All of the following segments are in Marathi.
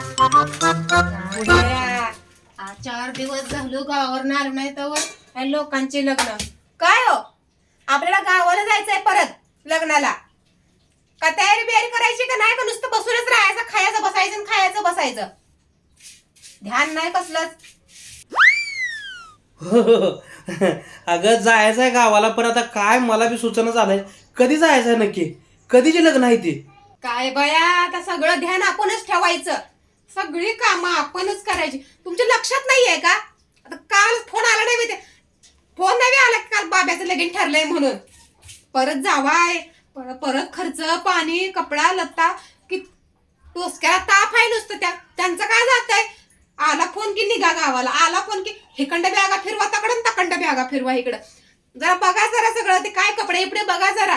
आ, चार दिवस झालो गावावर आलो नाही तर लोकांचे लग्न. काय हो? आपल्याला गावाला जायचंय परत लग्नाला. का तयारी बियारी करायची का नाही? का नुसतं बसूनच राहायचं खायचं बसायचं खायचं बसायचं? ध्यान नाही कसलंच. अगं जायचं आहे गावाला पण आता काय मला बी सूचना झालंय. कधी जायचं आहे नक्की? कधीचे लग्न आहे ते? काय बया आता सगळं ध्यान आपणच ठेवायचं. सगळी कामं आपणच करायची. तुमच्या लक्षात नाहीये का? आता काल फोन आला नाही माहिती फोन नाही आला काल बाब्याचं लगीन ठरलंय म्हणून. परत जावाय पर- परत खर्च पाणी कपडा लत्ता कि टोसक्याला ताप आहे नुसतं त्या त्यांचं काय जात आहे आला फोन की निघा गावाला आला फोन की हिकंड बॅगा फिरवा तकडं तकंड बॅगा फिरवा इकडं. जरा बघा जरा सगळं ते काय कपडे इकडे बघा जरा.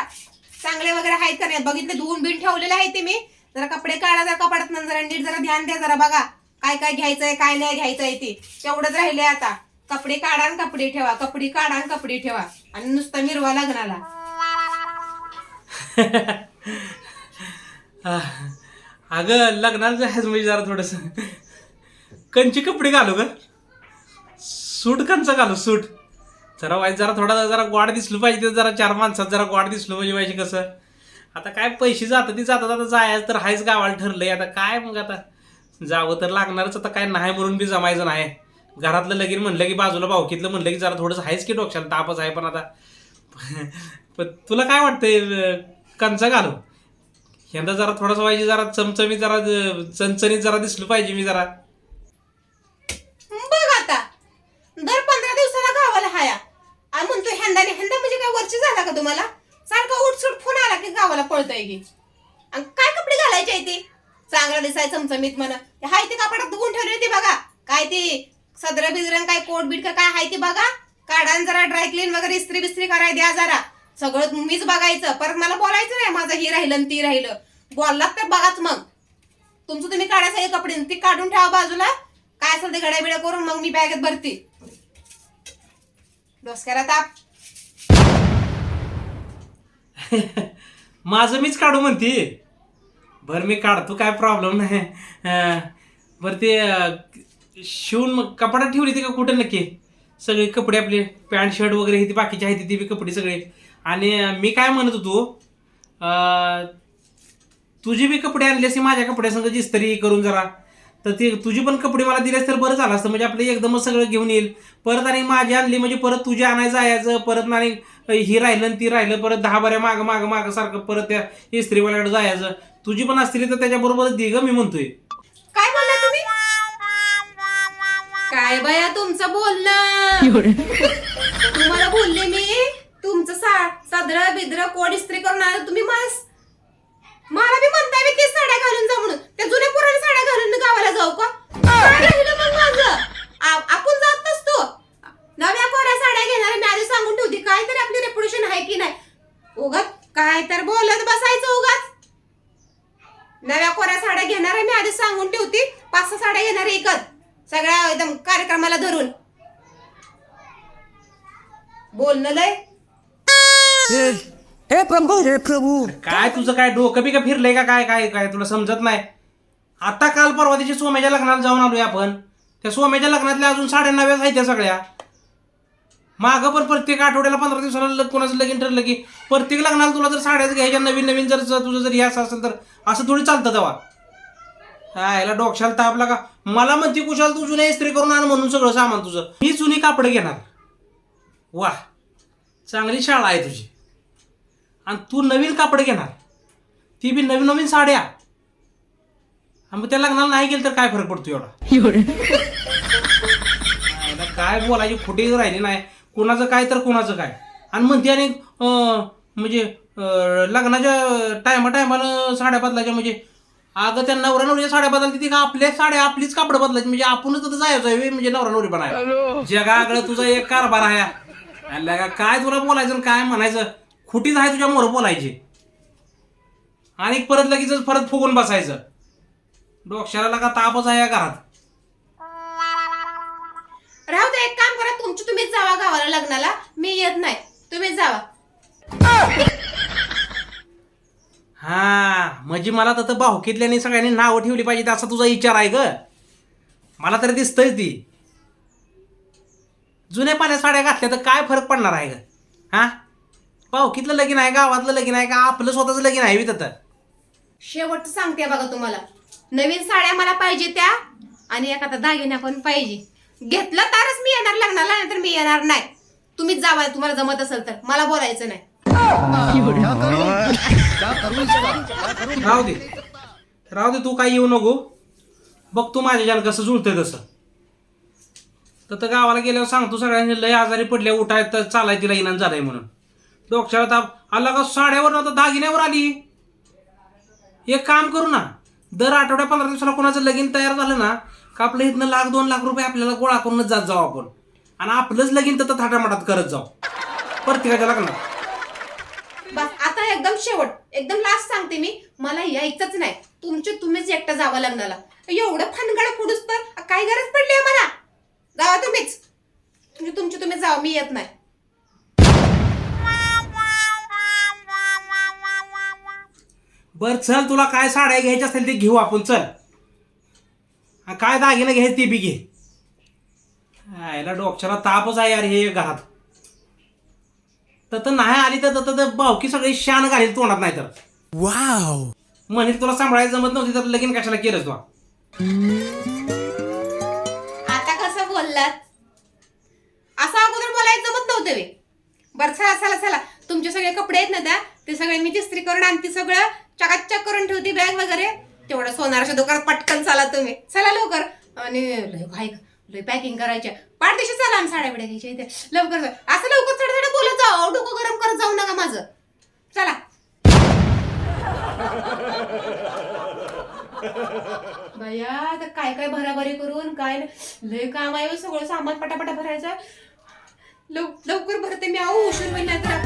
चांगले वगैरे आहेत का नाही? बघितले धुवून बिन ठेवलेले आहे ते मी. जरा कपडे काढा जरा कपाडात जरा नीट जरा ध्यान द्या जरा बघा. काय काय घ्यायचंय काय नाही घ्यायचंय ते. तेवढंच राहिले आता. कपडे काढा आणि कपडे ठेवा. कपडे काढा आणि कपडे ठेवा. आणि नुसतं मिरवा लग्नाला. आह, अगं लग्नाला जायचं म्हणजे जरा थोडस. कंची कपडे घालू ग. सूट कंच घालू सूट. जरा वाईट जरा थोडा जरा गोड दिसलं पाहिजे जरा चार माणसात जरा गोड दिसलं म्हणजे पाहिजे कसं? आता काय पैसे जातात ती जातात आता जायचं तर हायच गावाला ठरलंय. आता काय मग आता? जावं तर लागणारच आता काय नाही म्हणून बी जमायचं नाही. घरातलं लगीन म्हणलं की बाजूला भावकीतलं म्हणलं की जरा थोडंसं आहेच की डोक्याला तापच आहे पण आता. पण तुला काय वाटतंय कंचा घालू? यंदा जरा थोडासा पाहिजे जरा चमचमीत जरा चणचणीत जरा दिसलं पाहिजे मी जरा बघ आता दर पंधरा दिवसाला गावाला हाया आणि म्हणतो हेंदाने हेंदा म्हणजे काय वरची झाला का तुम्हाला सारखा उठसूट फोन आला की गावाला पळतोय की? आणि काय कपडे घालायचे आहे ते? चांगला दिसाय चमचमीत म्हणा. ते हाय ते कापडात धुवून ठेवले ते बघा. काय ते सदर बिजरं काय कोट बीट काय हाय ते बघा. काढा जरा ड्राय क्लीन वगैरे इस्त्री बिस्त्री कराय द्या जरा. सगळं मीच बघायचं. परत मला बोलायचं नाही. माझं ही राहिलं आणि ती राहिलं. बोललात तर बघाच मग. तुमचं तुम्ही काढायचं कपडे ते काढून ठेवा बाजूला. काय असेल ते गड्या बिड्या करून मग मी बॅगेत भरते. डोसक्याला ताप. माझं मीच काढू म्हणते. बरं मी काढतो काय प्रॉब्लेम नाही. बरं ते शिवून मग कपड्यात ठेवली ती का कुठं नक्की? सगळे कपडे आपले पॅन्ट शर्ट वगैरे हे ते बाकीचे आहेत ते बी कपडे सगळे. आणि मी काय म्हणत होतो तुझे बी कपडे आणले असे माझ्या कपड्यासंग जिस्तरी करून जरा. तर ते तुझी पण कपडे मला दिलेस तर बरं झालं असतं. म्हणजे आपलं एकदमच सगळं घेऊन येईल. परत आणि माझी आणली म्हणजे परत तुझी आणायचं जायचं परत आणि ही राहिलं आणि ती राहिलं परत दहा बऱ्या मागं मागं मागं सारखं परत त्या इस्त्रीवाल्याकडे जायचं. तुझी पण असतील तर त्याच्याबरोबरच दे ग मी म्हणतोय. काय बोलला तुम्ही? काय बया तुमचं बोलणं? तुम्हाला बोलले मी? तुमचं सा सदर बिद्र कोड इस्त्री करून आलं तुम्ही मला काय तर बोलत बसायचं उगाच. नव्या कोऱ्या साड्या घेणार आहे मी आधी सांगून ठेवते. पाच सहा साड्या घेणार आहे एकच. सगळ्या एकदम कार्यक्रमाला धरून. बोलणं लय. हे प्रभू हे प्रभू. काय तुझं काय डोकं बी का फिरलंय का? काय काय काय? तुला समजत नाही. आता काल परवा दिवशी सोम्याच्या लग्नाला जाऊन आलोय आपण. त्या सोम्याच्या लग्नातल्या अजून साड्या नव्याच आहेत त्या सगळ्या. मागं पण प्रत्येक आठवड्याला पंधरा दिवसाला लग- कोणाचं लगीन ठरलं की प्रत्येक लग्नाला तुला जर साड्याच घ्यायच्या नवीन नवीन जर तुझं जर हे असं असेल तर असं थोडी चालतं तेव्हा. हा याला डोक्याला ताप लागा. मला म्हणते कुशाल तू जुन्या इस्त्री करून आण म्हणून सगळं सामान तुझं. मी जुनी कापड घेणार. वा चांगली शाळा आहे तुझी. आणि तू नवीन कापड घेणार. ती बी नवीन नवीन साड्या. आणि मग त्या लग्नाला नाही गेलं तर काय फरक पडतो एवढा? काय बोलायची खोटी राहिली नाही. कोणाचं काय तर कोणाचं काय. आणि म्हणते आणि म्हणजे लग्नाच्या टायमा टायमाला साड्या बदलायच्या म्हणजे अगं त्या नवरा नवरीच्या साड्या बदलते ती का आपल्या साड्या आपलीच कापड बदलायची म्हणजे आपणच तर जायचं आहे म्हणजे नवरा नवरी बनायला. जगाकडं तुझा एक कारभार आहे. का काय तुला बोलायचं काय म्हणायचं? खुटीच आहे तुझ्या मोर बोलायची. आणि परत लगेच परत फुगून बसायचं. डोक्याला का तापच आहे या घरात. एक काम करा तुमची तुम्हीच जावा गावाला लग्नाला. मी येत नाही. तुम्हीच जावा. हा म्हणजे मला तर भाऊकीतल्यानी सगळ्यांनी नावं ठेवली पाहिजे असा तुझा विचार आहे ग. मला तरी दिसतंय ती. जुन्या पाण्या साड्या घातल्या तर काय फरक पडणार आहे ग? हा? भाऊकीतलं लगीन आहे गावातलं लगीन आहे का आपलं स्वतःचं लगीन आहे बी तर शेवटचं सांगते बघा तुम्हाला. नवीन साड्या मला पाहिजे त्या आणि एखादा दागिना पण पाहिजे. घेतलं तरच मी येणार लग्नाला नाहीतर मी येणार नाही. तुम्हीच जावा तुम्हाला जमत असेल तर. मला बोलायचं नाही. राहू दे. राहू दे तू काय येऊ नको. बघ तू माझ्या कसं जुळतंय तसं. तर तर गावाला गेल्यावर सांगतो सगळ्यांनी लय आजारी पडले उठाय तर चालाय तिला इनान झालंय म्हणून. डोक्षाला ताप. आला का साड्यावर नव्हतं दागिन्यावर आली. एक काम करू ना दर आठवड्या पंधरा दिवसाला कोणाचं लगीन तयार झालं ना का आपलं इथनं लाख दोन लाख रुपये आपल्याला गोळा करूनच जात जाऊ आपण. आणि आपलंच लगीन तर थाटामाटात करत जाऊ. प्रत्येकाच्या लग्नात? बस आता एकदम शेवट एकदम लास्ट सांगते मी मला यायचंच नाही. तुमचे तुम्हीच एकटं जावं लग्नाला. एवढं फनगड पुढूच तर काय गरज पडली आहे मला? जावा तुम्हीच. तुमचे तुमचे तुम्ही जावा मी येत नाही. बर चल तुला काय साड्या घ्यायच्या असतील ते घेऊ आपण चल. काय दागिने घ्यायचे ते बी घे. याला डोक्याला तापच आहे यार हे घरात. तर तर नाही आली तर भावकी सगळी शान घालील तोंडात नाही तर. वाव. म्हणेल तुला सांभाळायला जमत नव्हती तर लगीन कशाला केलंस तू? आता कसं बोललात? असं अगोदर बोलायचं जमत नव्हतं वे बरं चला चला चला. तुमचे सगळे कपडे आहेत ना त्या ते सगळे मी इस्त्री करून आणते सगळं. चकाचक करून ठेवते बॅग वगैरे. तेवढं सोनाराच्या दुकानात पटकन चला तुम्ही. चला लवकर. आणि लय भाई लय पॅकिंग करायच्या पाठदेशी चला आम्ही साड्या बिड्या घ्यायच्या इथे. लवकर असं लवकर चढ चढ बोलत जाऊ डोकं गरम करत जाऊ नका माझं. चला. बाया आता काय काय भराभरी करून काय लय काम आहे हो, सगळं सामान पटापटा भरायचं. लव लवकर भरते मी आहो उशीर होईल नाही तर